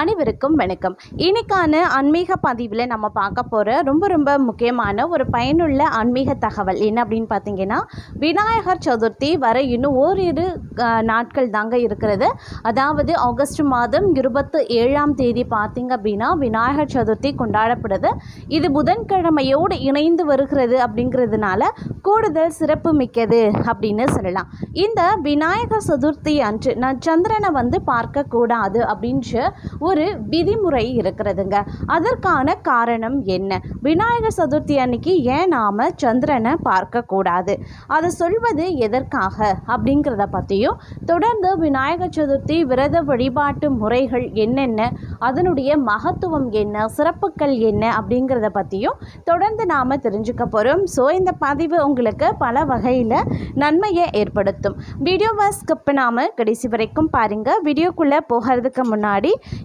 அனைவருக்கும் வணக்கம். இன்னைக்கான ஆன்மீக பதிவில் நம்ம பார்க்க போகிற ரொம்ப ரொம்ப முக்கியமான ஒரு பயனுள்ள ஆன்மீக தகவல் என்ன அப்படின்னு பார்த்தீங்கன்னா விநாயகர் சதுர்த்தி வர இன்னும் ஓரிரு நாட்கள் தாங்க இருக்கிறது. அதாவது ஆகஸ்ட் மாதம் இருபத்து ஏழாம் தேதி பார்த்தீங்க அப்படின்னா விநாயகர் சதுர்த்தி கொண்டாடப்படுது. இது புதன்கிழமையோடு இணைந்து வருகிறது அப்படிங்கிறதுனால கூடுதல் சிறப்பு மிக்கது அப்படின்னு சொல்லலாம். இந்த விநாயகர் சதுர்த்தி அன்று நான் சந்திரனை வந்து பார்க்கக்கூடாது அப்படின்ற ஒரு விதிமுறை இருக்கிறதுங்க. அதற்கான காரணம் என்ன? விநாயகர் சதுர்த்தி அன்னைக்கு ஏன் நாம் சந்திரனை பார்க்கக்கூடாது அதை சொல்வது எதற்காக அப்படிங்கிறத பற்றியும் தொடர்ந்து விநாயகர் சதுர்த்தி விரத வழிபாட்டு முறைகள் என்னென்ன? அதனுடைய மகத்துவம் என்ன? சிறப்புகள் என்ன? அப்படிங்கிறத பற்றியும் தொடர்ந்து நாம் தெரிஞ்சுக்க போகிறோம் ஸோ இந்த பதிவு உங்களுக்கு பல வகையில் நன்மையை ஏற்படுத்தும். வீடியோவை ஸ்கிப் நாம் கடைசி வரைக்கும் பாருங்கள் வீடியோக்குள்ளே போகிறதுக்கு முன்னாடி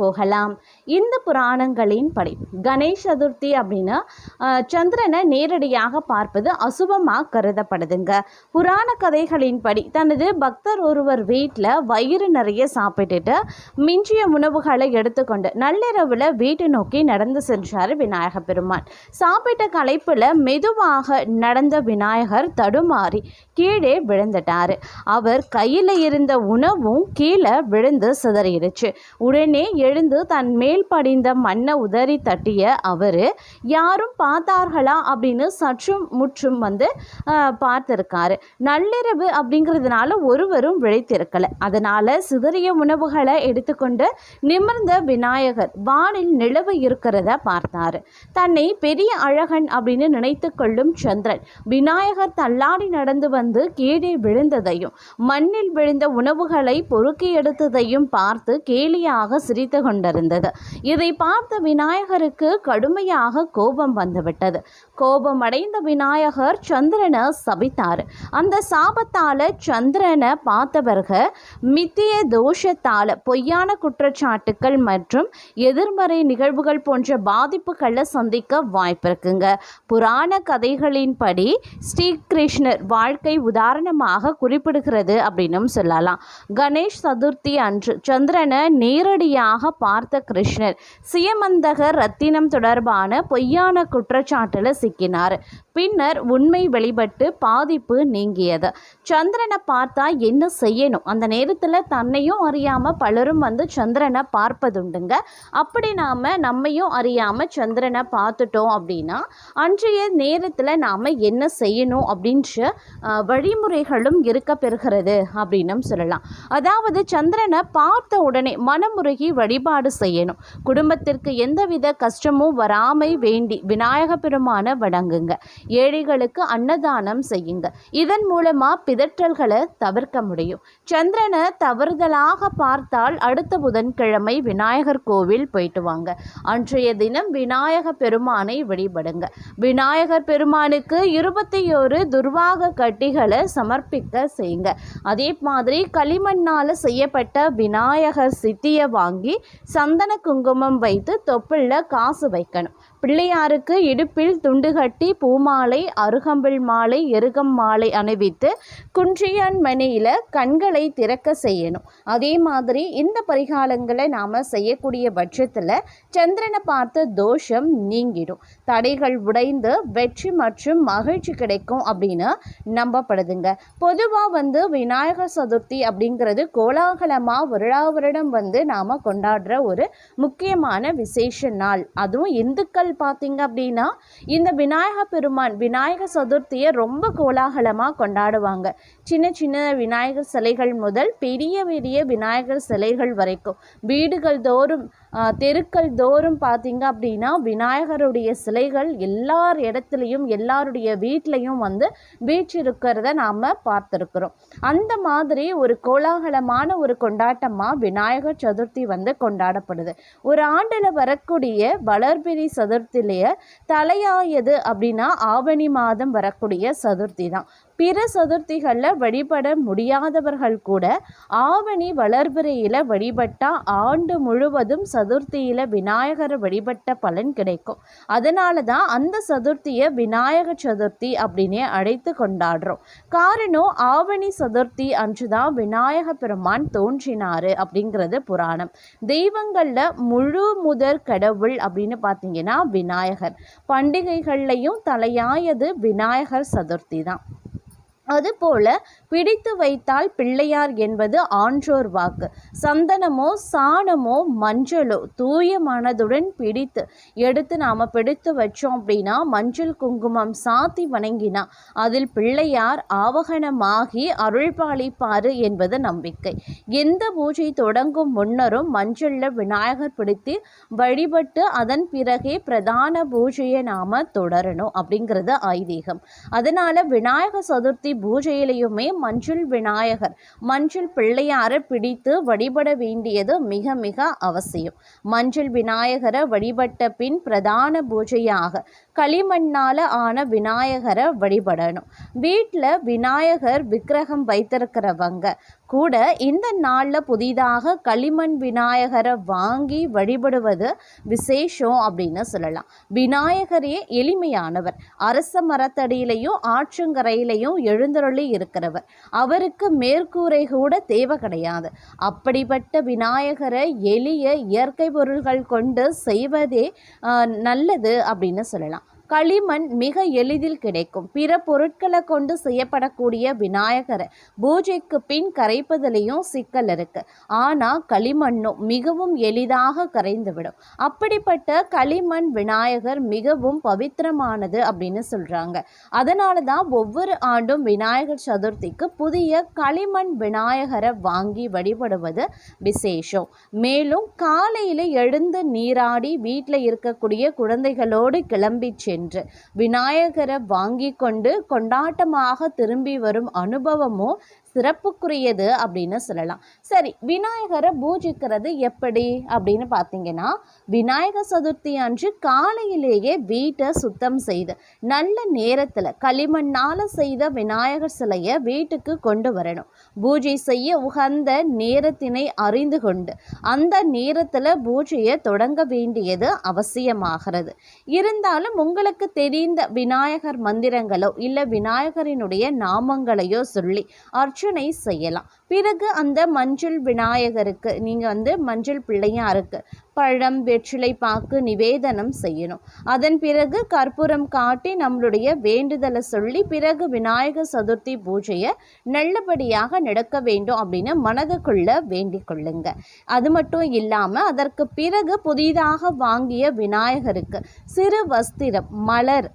போகலாம். இந்த புராணங்களின் படி கணேஷ் சதுர்த்தி அப்படின்னா சந்திரனை நேரடியாக பார்ப்பது அசுபமாக கருதப்படுதுங்க. புராண கதைகளின்படி தனது பக்தர் ஒருவர் வீட்டில் வயிறு நிறைய சாப்பிட்டுட்டு மிஞ்சிய உணவுகளை எடுத்துக்கொண்டு நள்ளிரவில் வீட்டை நோக்கி நடந்து சென்றார் விநாயக பெருமான். சாப்பிட்ட கலைப்பில் மெதுவாக நடந்த விநாயகர் தடுமாறி கீழே விழுந்துட்டார். அவர் கையில் இருந்த உணவும் கீழே விழுந்து சிதறிடுச்சு. உடனே எழுந்து தன் மேல் படிந்த மண்ணை உதறி தட்டிய அவர் யாரும் பார்த்தார்களா? அப்படின்னு சற்றும் முற்றும் வந்து பார்த்துருக்காரு பார்த்திருக்காரு. நள்ளிரவு அப்படிங்கிறதுனால ஒருவரும் விழைத்திருக்கல. அதனால சிதறிய உணவுகளை எடுத்துக்கொண்டு நிமிர்ந்த விநாயகர் வானில் நிலவு இருக்கிறத பார்த்தாரு. தன்னை பெரிய அழகன் அப்படின்னு நினைத்து கொள்ளும் சந்திரன் விநாயகர் தள்ளாடி நடந்து வந்து கீழே விழுந்ததையும் மண்ணில் விழுந்த உணவுகளை பொறுக்கி எடுத்ததையும் பார்த்து கேலியாக சிரித்து கொண்டிருந்தது. இதை பார்த்த விநாயகருக்கு கடுமையாக கோபம் வந்துவிட்டது. கோபம் அடைந்த விநாயகர் சந்திரனை சபித்தார். அந்த சாபத்தால் சந்திரனை பார்த்தவர்கள் மித்திய தோஷத்தால் பொய்யான குற்றச்சாட்டுக்கள் மற்றும் எதிர்மறை நிகழ்வுகள் போன்ற பாதிப்புகளை சந்திக்க வாய்ப்பு இருக்குங்க. புராண கதைகளின்படி ஸ்ரீகிருஷ்ணர் வாழ்க்கை உதாரணமாக குறிப்பிடுகிறது அப்படின்னும் சொல்லலாம். கணேஷ் சதுர்த்தி அன்று சந்திரனை நேரடியாக பார்த்த கிருஷ்ணர் சியமந்தகர் ரத்தினம் தொடர்பான பொய்யான குற்றச்சாட்டில் சிக்கினார். பின்னர் உண்மை வெளிப்பட்டு பாதிப்பு நீங்கியது. சந்திரனை பார்த்தா என்ன செய்யணும்? அந்த நேரத்தில் தன்னையும் அறியாமல் பலரும் வந்து சந்திரனை பார்ப்பதுண்டுங்க. அப்படி நாம் நம்மையும் அறியாமல் சந்திரனை பார்த்துட்டோம் அப்படின்னா அன்றைய நேரத்தில் நாம் என்ன செய்யணும் அப்படின்ற வழிமுறைகளும் இருக்க பெறுகிறது அப்படின்னும் சொல்லலாம். அதாவது சந்திரனை பார்த்த உடனே மனமுருகி வழி வழிபாடு செய்யணும். குடும்பத்திற்கு எந்தவித கஷ்டமும் வராமை வேண்டி விநாயக பெருமான வணங்குங்க. ஏழைகளுக்கு அன்னதானம் செய்யுங்க. இதன் மூலமா பிதற்றல்களை தவிர்க்க முடியும். சந்திரனை தவறுதலாக பார்த்தால் அடுத்த புதன்கிழமை விநாயகர் கோவில் போயிட்டு வாங்க. அன்றைய தினம் விநாயக பெருமானை வழிபடுங்க. விநாயகர் பெருமானுக்கு இருபத்தி ஒரு துர்வாக கட்டிகளை சமர்ப்பிக்க செய்யுங்க. அதே மாதிரி களிமண்ணால் செய்யப்பட்ட விநாயகர் சித்தியை வாங்கி சந்தன குங்குமம் வைத்து தொப்புளில் காசு வைக்கணும். பிள்ளையாருக்கு இடுப்பில் துண்டுகட்டி பூமாலை அருகம்பில் மாலை எருகம் மாலை அணிவித்து குன்றியான் மணியில் கண்களை திறக்க செய்யணும். அதே மாதிரி இந்த பரிகாலங்களை நாம் செய்யக்கூடிய பட்சத்தில் சந்திரனை பார்த்த தோஷம் நீங்கிடும். தடைகள் உடைந்து வெற்றி மற்றும் மகிழ்ச்சி கிடைக்கும் அப்படின்னு நம்பப்படுதுங்க. பொதுவாக வந்து விநாயகர் சதுர்த்தி அப்படிங்கிறது கோலாகலமாக வருடா வருடம் வந்து நாம் கொண்டாடுற ஒரு முக்கியமான விசேஷ நாள். அதுவும் இந்துக்கள் பார்த்தீங்க அப்படின்னா இந்த விநாயக பெருமான் விநாயகர் சதுர்த்தியை ரொம்ப கோலாகலமாக கொண்டாடுவாங்க. சின்ன சின்ன விநாயகர் சிலைகள் முதல் பெரிய பெரிய விநாயகர் சிலைகள் வரைக்கும் வீடுகள் தோறும் தெருக்கள் தோறும் பார்த்தீங்க அப்படின்னா விநாயகருடைய சிலைகள் எல்லார் இடத்துலையும் எல்லாருடைய வீட்லேயும் வந்து வீற்றிருக்கிறத நாம் பார்த்துருக்குறோம். அந்த மாதிரி ஒரு கோலாகலமான ஒரு கொண்டாட்டமாக விநாயகர் சதுர்த்தி வந்து கொண்டாடப்படுது. ஒரு ஆண்டில் வரக்கூடிய வளர்பிரி சதுர்த்திலேயே தலையாயது அப்படின்னா ஆவணி மாதம் வரக்கூடிய சதுர்த்தி தான். பிற சதுர்த்திகளில் வழிபட முடியாதவர்கள் கூட ஆவணி வளர்பிறையில் வழிபட்டால் ஆண்டு முழுவதும் சதுர்த்தியில் விநாயகரை வழிபட்ட பலன் கிடைக்கும். அதனால தான் அந்த சதுர்த்தியை விநாயக சதுர்த்தி அப்படின்னே அழைத்து கொண்டாடுறோம். காரணம் ஆவணி சதுர்த்தி அன்று தான் விநாயக பெருமான் தோன்றினாரு அப்படிங்கிறது புராணம். தெய்வங்களில் முழு முதற் கடவுள் அப்படின்னு பார்த்தீங்கன்னா விநாயகர். பண்டிகைகள்லையும் தலையாயது விநாயகர் சதுர்த்தி தான் அதுபோல பிடித்து வைத்தால் பிள்ளையார் என்பது ஆன்றோர் வாக்கு. சந்தனமோ சாணமோ மஞ்சளோ தூய மனதுடன் பிடித்து எடுத்து நாம் பிடித்து வச்சோம் அப்படின்னா மஞ்சள் குங்குமம் சாத்தி வணங்கினா அதில் பிள்ளையார் ஆவகனமாகி அருள்பாலிப்பாரு என்பது நம்பிக்கை. எந்த பூஜை தொடங்கும் முன்னரும் மஞ்சளில் விநாயகர் பிடித்து வழிபட்டு அதன் பிறகே பிரதான பூஜையை நாம் தொடரணும் அப்படிங்கிறது ஐதீகம். அதனால் விநாயகர் சதுர்த்தி பூஜையிலையுமே மஞ்சள் விநாயகர். மஞ்சள் பிள்ளையாரை பிடித்து வழிபட வேண்டியது மிக மிக அவசியம். மஞ்சள் விநாயகரை வழிபட்ட பின் பிரதான பூஜையாக களிமண்ணால் ஆன விநாயகரை வழிபடணும். வீட்டில் விநாயகர் விக்கிரகம் வைத்திருக்கிறவங்க கூட இந்த நாளில் புதிதாக களிமண் விநாயகரை வாங்கி வழிபடுவது விசேஷம் அப்படின்னு சொல்லலாம். விநாயகரே எளிமையானவர். அரச மரத்தடியிலையும் ஆற்றங்கரையிலையும் எழுந்தருளி இருக்கிறவர். அவருக்கு மேற்கூரை கூட தேவை கிடையாது. அப்படிப்பட்ட விநாயகரை எளிய இயற்கை பொருள்கள் கொண்டு செய்வதே நல்லது அப்படின்னு சொல்லலாம். களிமண் மிக எளிதில் கிடைக்கும். பிற பொருட்களை கொண்டு செய்யப்படக்கூடிய விநாயகரை பூஜைக்கு பின் கரைப்பதிலையும் சிக்கல் இருக்கு. ஆனால் களிமண்ணும் மிகவும் எளிதாக கரைந்துவிடும். அப்படிப்பட்ட களிமண் விநாயகர் மிகவும் பவித்திரமானது அப்படின்னு சொல்கிறாங்க அதனால தான் ஒவ்வொரு ஆண்டும் விநாயகர் சதுர்த்திக்கு புதிய களிமண் விநாயகரை வாங்கி வழிபடுவது விசேஷம். மேலும் காலையில் எழுந்து நீராடி வீட்டில் இருக்கக்கூடிய குழந்தைகளோடு கிளம்பி சென்று என்று. விநாயகரை வாங்கி கொண்டு கொண்டாட்டமாக திரும்பி வரும் அனுபவமும் சிறப்புக்குரியது அப்படின்னு சொல்லலாம். சரி விநாயகரை பூஜிக்கிறது எப்படி அப்படின்னு பார்த்தீங்கன்னா விநாயகர் சதுர்த்தி அன்று காலையிலேயே வீட்டை சுத்தம் செய்து நல்ல நேரத்தில் களிமண்ணால் செய்த விநாயகர் சிலையை வீட்டுக்கு கொண்டு வரணும். பூஜை செய்ய உகந்த நேரத்தினை அறிந்து கொண்டு அந்த நேரத்தில் பூஜையை தொடங்க வேண்டியது அவசியமாகிறது. இருந்தாலும் உங்களுக்கு தெரிந்த விநாயகர் மந்திரங்களோ இல்லை விநாயகரினுடைய நாமங்களையோ சொல்லி அர்ச்சனை செய்யலாம் பிறகு அந்த மஞ்சள் விநாயகருக்கு நீங்கள் வந்து மஞ்சள் பிள்ளையாருக்கு பழம் வெற்றிலை பாக்கு நிவேதனம் செய்யணும். அதன் பிறகு கற்பூரம் காட்டி நம்மளுடைய வேண்டுதலை சொல்லி பிறகு விநாயகர் சதுர்த்தி பூஜையை நல்லபடியாக நடக்க வேண்டும் அப்படின்னு மனதுக்குள்ள வேண்டிக் கொள்ளுங்க. அது மட்டும் இல்லாமல் அதற்கு பிறகு புதிதாக வாங்கிய விநாயகருக்கு சிறு வஸ்திரம் மலர்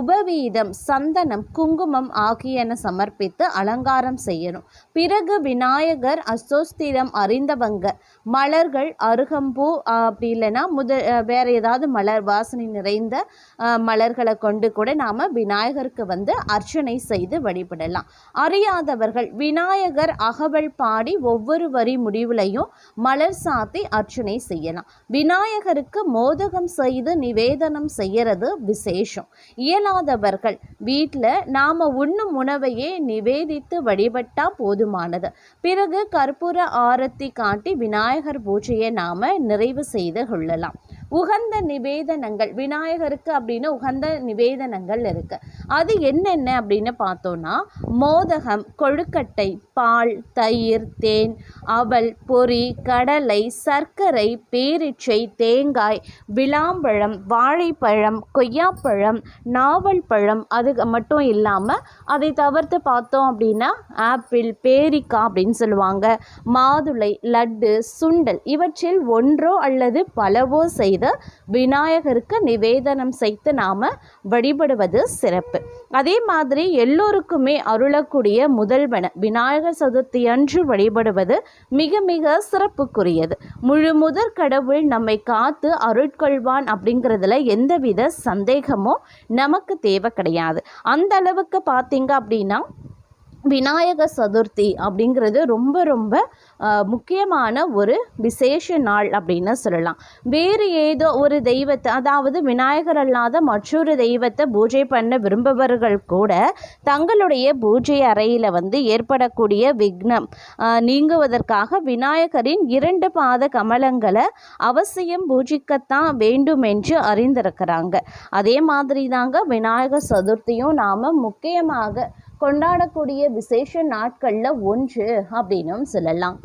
உபவீதம் சந்தனம் குங்குமம் ஆகியன சமர்ப்பித்து அலங்காரம் செய்யணும். பிறகு விநாயகர் அசோஸ்திரம் அறிந்தவங்க. மலர்கள் அருகம்பூ அப்படி இல்லைன்னா முத வேறு வேற ஏதாவது மலர் வாசனை நிறைந்த மலர்களை கொண்டு கூட நாம் விநாயகருக்கு வந்து அர்ச்சனை செய்து வழிபடலாம். அறியாதவர்கள் விநாயகர் அகவல் பாடி ஒவ்வொரு வரி முடிவுலையும் மலர் சாத்தி அர்ச்சனை செய்யலாம். விநாயகருக்கு மோதகம் செய்து நிவேதனம் செய்யறது விசேஷம். இயலாதவர்கள் வீட்டில் நாம் உண்ணும் உணவையே நிவேதித்து வழிபட்டால் போதுமானது. பிறகு கற்பூர ஆரத்தி காட்டி விநாயகர் பூஜையை நாம் நிறைவு செய்து கொள்ளலாம். உகந்த நிவேதனங்கள் விநாயகருக்கு அப்படின்னு உகந்த நிவேதனங்கள் இருக்கு. அது என்னென்ன அப்படின்னு பார்த்தோன்னா மோதகம் கொழுக்கட்டை பால் தயிர் தேன் அவல் பொறி கடலை சர்க்கரை பேரிச்சை தேங்காய் விளாம்பழம் வாழைப்பழம் கொய்யாப்பழம் நாவல் பழம் அது மட்டும் இல்லாமல் அதை தவிர்த்து பார்த்தோம் அப்படின்னா ஆப்பிள் பேரிக்காய் அப்படின்னு சொல்லுவாங்க. மாதுளை லட்டு சுண்டல் இவற்றில் ஒன்றோ அல்லது பலவோ செய்து விநாயகருக்கு நிவேதனம் செய்து நாம் வழிபடுவது சிறப்பு. அதே மாதிரி எல்லோருக்குமே அருளக்கூடிய முதல்வன விநாயகர் சதுர்த்தி அன்று வழிபடுவது மிக மிக சிறப்புக்குரியது. முழு முதற் கடவுள் நம்மை காத்து அருட்கொள்வான் அப்படிங்கிறதுல எந்தவித சந்தேகமும் நமக்கு தேவை கிடையாது. அந்த அளவுக்கு பார்த்தீங்க அப்படின்னா விநாயக சதுர்த்தி அப்படிங்கிறது ரொம்ப ரொம்ப முக்கியமான ஒரு விசேஷ நாள் அப்படின்னு சொல்லலாம். வேறு ஏதோ ஒரு தெய்வத்தை அதாவது விநாயகர் அல்லாத மற்றொரு தெய்வத்தை பூஜை பண்ண விரும்புபவர்கள் கூட தங்களுடைய பூஜை அறையில் வந்து ஏற்படக்கூடிய விக்னம் நீங்குவதற்காக விநாயகரின் இரண்டு பாத கமலங்களை அவசியம் பூஜிக்கத்தான் வேண்டும் என்று அறிந்திருக்கிறாங்க. அதே மாதிரி தாங்க விநாயகர் சதுர்த்தியும் நாம் முக்கியமாக கொண்டாடக்கூடிய விசேஷ நாட்களில் ஒன்று அப்படின்னும் சொல்லலாம்.